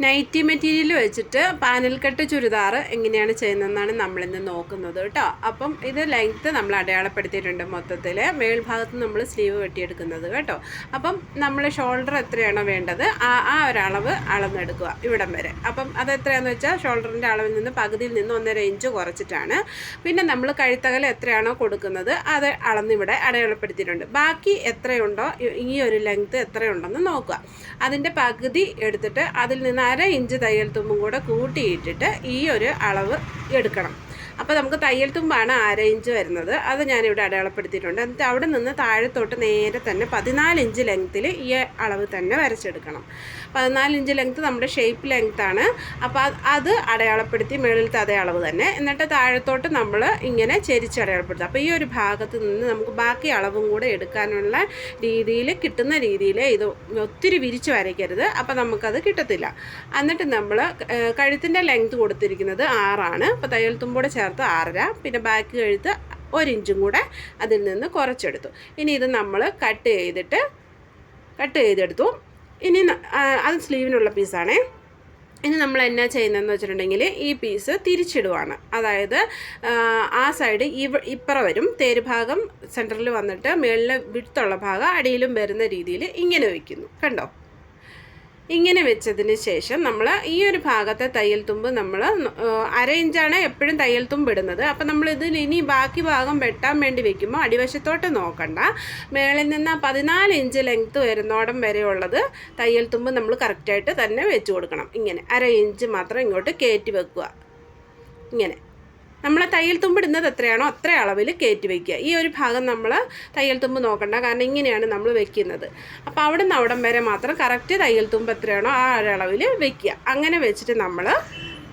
Nightie material വെച്ചിട്ട് panel cut churidar എങ്ങനെയാണ് ചെയ്യുന്നതെന്നാണ് നമ്മളിന്ന് നോക്കുന്നത് കേട്ടോ. അപ്പം ഇത് ലെങ്ത്ത് നമ്മൾ അടയാളപ്പെടുത്തിയിട്ടുണ്ട് മൊത്തത്തിൽ മേൽഭാഗത്ത് നമ്മൾ സ്ലീവ് വെട്ടിയെടുക്കുന്നത് കേട്ടോ. അപ്പം നമ്മൾ ഷോൾഡർ എത്രയാണോ വേണ്ടത് ആ ആ ഒരളവ് അളന്നെടുക്കുക ഇവിടം വരെ. അപ്പം അത് എത്രയാണെന്ന് വെച്ചാൽ ഷോൾഡറിന്റെ അളവിൽ നിന്ന് പകുതിയിൽ നിന്ന് ഒന്നര ഇഞ്ച് കുറച്ചിട്ടാണ്. പിന്നെ നമ്മൾ കഴുത്തകൽ എത്രയാണോ കൊടുക്കുന്നത് അത് അളന്നിവിടെ അടയാളപ്പെടുത്തിയിട്ടുണ്ട്. ബാക്കി എത്രയുണ്ടോ ഈ- ഒരു ലെങ്ത്ത് എത്രയുണ്ടെന്ന് നോക്കുക. അതിന്റെ പകുതി എടുത്തിട്ട് അതിൽ നിന്ന് അര ഇഞ്ച് തയ്യൽ തുമ്പും കൂടെ കൂട്ടിയിട്ടിട്ട് ഈ ഒരു അളവ് എടുക്കണം. അപ്പോൾ നമുക്ക് തയ്യൽ തുമ്പാണ് അര ഇഞ്ച് വരുന്നത്. അത് ഞാനിവിടെ അടയാളപ്പെടുത്തിയിട്ടുണ്ട്. എന്നിട്ട് അവിടെ നിന്ന് താഴത്തോട്ട് നേരെ തന്നെ പതിനാല് ഇഞ്ച് ലെങ്ത്തിൽ ഈ അളവ് തന്നെ വരച്ചെടുക്കണം. പതിനാല് ഇഞ്ച് ലെങ്ത്ത് നമ്മുടെ ഷേപ്പ് ലെങ്ത്താണ് അപ്പോൾ അത് അടയാളപ്പെടുത്തി മുകളിലത്തെ അതേ അളവ് തന്നെ. എന്നിട്ട് താഴത്തോട്ട് നമ്മൾ ഇങ്ങനെ ചെരിച്ച് അടയാളപ്പെടുത്തുക. അപ്പോൾ ഈ ഒരു ഭാഗത്ത് നിന്ന് നമുക്ക് ബാക്കി അളവും കൂടെ എടുക്കാനുള്ള രീതിയിൽ കിട്ടുന്ന രീതിയിൽ ഇത് ഒത്തിരി വിരിച്ച് വരയ്ക്കരുത്. അപ്പോൾ നമുക്കത് കിട്ടത്തില്ല. എന്നിട്ട് നമ്മൾ കഴുത്തിന്റെ ലെങ്ത് കൊടുത്തിരിക്കുന്നത് ആറാണ്. അപ്പോൾ തയ്യൽ തുമ്പോടെ ആറര പിന്നെ ബാക്ക് കഴുത്ത് ഒരു ഇഞ്ചും കൂടെ അതിൽ നിന്ന് കുറച്ചെടുത്തു. ഇനി ഇത് നമ്മൾ കട്ട് ചെയ്തിട്ട് കട്ട് ചെയ്തെടുത്തു. ഇനി അത് സ്ലീവിനുള്ള പീസാണേ. ഇനി നമ്മൾ എന്നാ ചെയ്യുന്നതെന്ന് വെച്ചിട്ടുണ്ടെങ്കിൽ ഈ പീസ് തിരിച്ചിടുവാണ്. അതായത് ആ, സൈഡ് ഇവ ഇപ്പുറം വരും. തേരുഭാഗം സെന്ററിൽ വന്നിട്ട് മുകളിൽ വിടുത്തുള്ള ഭാഗം അടിയിലും വരുന്ന രീതിയിൽ ഇങ്ങനെ വയ്ക്കുന്നു കണ്ടോ? ഇങ്ങനെ വെച്ചതിന് ശേഷം നമ്മൾ ഈ ഒരു ഭാഗത്തെ തയ്യൽ തുമ്പ് നമ്മൾ അര ഇഞ്ചാണ് എപ്പോഴും തയ്യൽ തുമ്പ് ഇടുന്നത്. അപ്പം നമ്മൾ ഇതിൽ ഇനി ബാക്കി ഭാഗം വെട്ടാൻ വേണ്ടി വെക്കുമ്പോൾ അടിവശത്തോട്ട് നോക്കണ്ട. മേളിൽ നിന്ന് പതിനാല് ഇഞ്ച് ലെങ്ത്ത് വരുന്നോടം വരെയുള്ളത് തയ്യൽ തുമ്പ് നമ്മൾ കറക്റ്റായിട്ട് തന്നെ വെച്ച് കൊടുക്കണം. ഇങ്ങനെ അര ഇഞ്ച് മാത്രം ഇങ്ങോട്ട് കയറ്റി വെക്കുക. ഇങ്ങനെ. നമ്മൾ തയ്യൽ തുമ്പ് ഇടുന്നത് എത്രയാണോ അത്ര അളവിൽ കയറ്റി വയ്ക്കുക ഈ ഒരു ഭാഗം നമ്മൾ തയ്യൽ തുമ്പ് നോക്കണ്ട. കാരണം ഇങ്ങനെയാണ് നമ്മൾ വെക്കുന്നത്. അപ്പോൾ അവിടെ നിന്ന് അവിടം വരെ മാത്രം കറക്റ്റ് തയ്യൽ തുമ്പ് എത്രയാണോ ആ ഒരളവിൽ വെക്കുക. അങ്ങനെ വെച്ചിട്ട് നമ്മൾ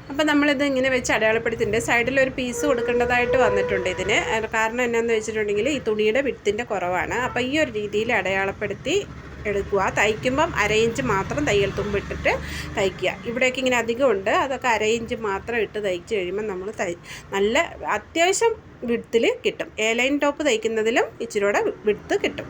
അപ്പോൾ നമ്മളിത് ഇങ്ങനെ വെച്ച് അടയാളപ്പെടുത്തിന്റെ സൈഡിൽ ഒരു പീസ് കൊടുക്കേണ്ടതായിട്ട് വന്നിട്ടുണ്ട് ഇതിന്. കാരണം എന്നാന്ന് വെച്ചിട്ടുണ്ടെങ്കിൽ ഈ തുണിയുടെ വിട്ടിന്റെ കുറവാണ്. അപ്പോൾ ഈ ഒരു രീതിയിൽ അടയാളപ്പെടുത്തി എടുക്കുക. തയ്ക്കുമ്പം അര ഇഞ്ച് മാത്രം തയ്യൽ തുമ്പ് ഇട്ടിട്ട് തയ്ക്കുക. ഇവിടെയൊക്കെ ഇങ്ങനെ അധികം ഉണ്ട്. അതൊക്കെ അര ഇഞ്ച് മാത്രം ഇട്ട് തയ്ച്ച് കഴിയുമ്പോൾ നമ്മൾ നല്ല അത്യാവശ്യം വിടുത്തിൽ കിട്ടും. എ ലൈൻ ടോപ്പ് തയ്ക്കുന്നതിലും ഇച്ചിരി കൂടെ വിടുത്ത് കിട്ടും.